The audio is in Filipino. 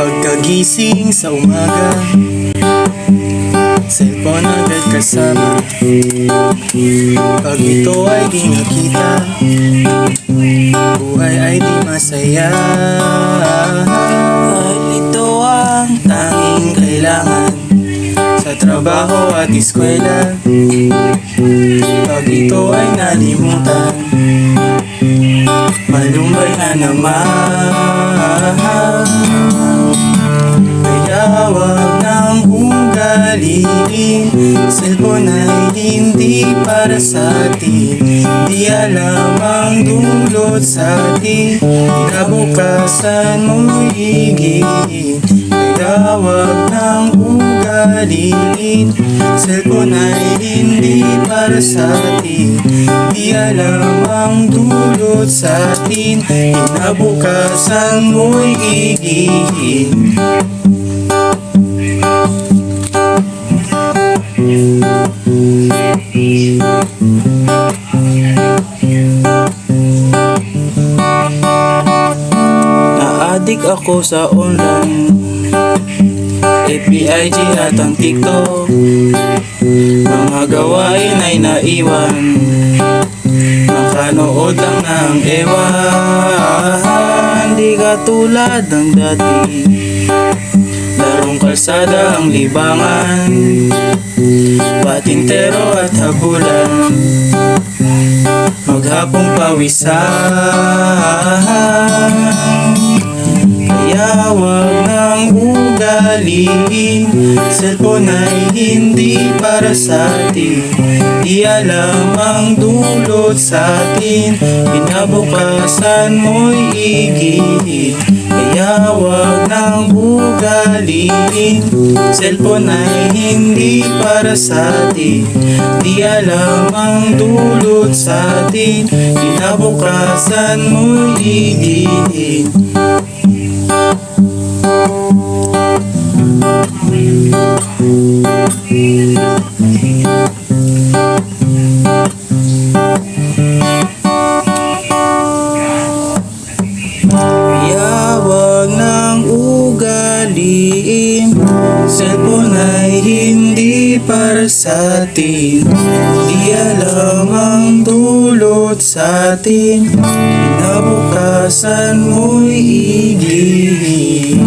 Pagkagising sa umaga Cellphone agad kasama. Pag ito ay di nakita Buhay ay di masaya trabaho at eskwela. Pag ito ay nalimutan Malumbay na naman Kaya wag nang ugaliin Cellphone ay hindi para sa atin. Di alam ang dulot sa atin. Kinabukasan mo'y higit Kaya wag nang ugaliin Cellphone ay hindi para sa atin. Di alam ang dulot sa atin. Kinabukasan mo'y higit Naadik ako sa online FBIG at ang TikTok. Mga gawain ay naiwan. Nakanood lang ng ewan. Di katulad ng dati. Larong kalsada ang libangan. Patintero at habulan. Maghapong pawisan ugaliin Cellphone ay hindi para sa atin. Di alam ang dulot sa atin. Pinabukasan mo'y igit Kaya wag nang ugaliin Cellphone ay hindi para sa atin. Di alam ang dulot sa atin. Kinabukasan mo'y igit para sa atin. Di alam ang dulot sa atin. Kinabukasan mo'y igihim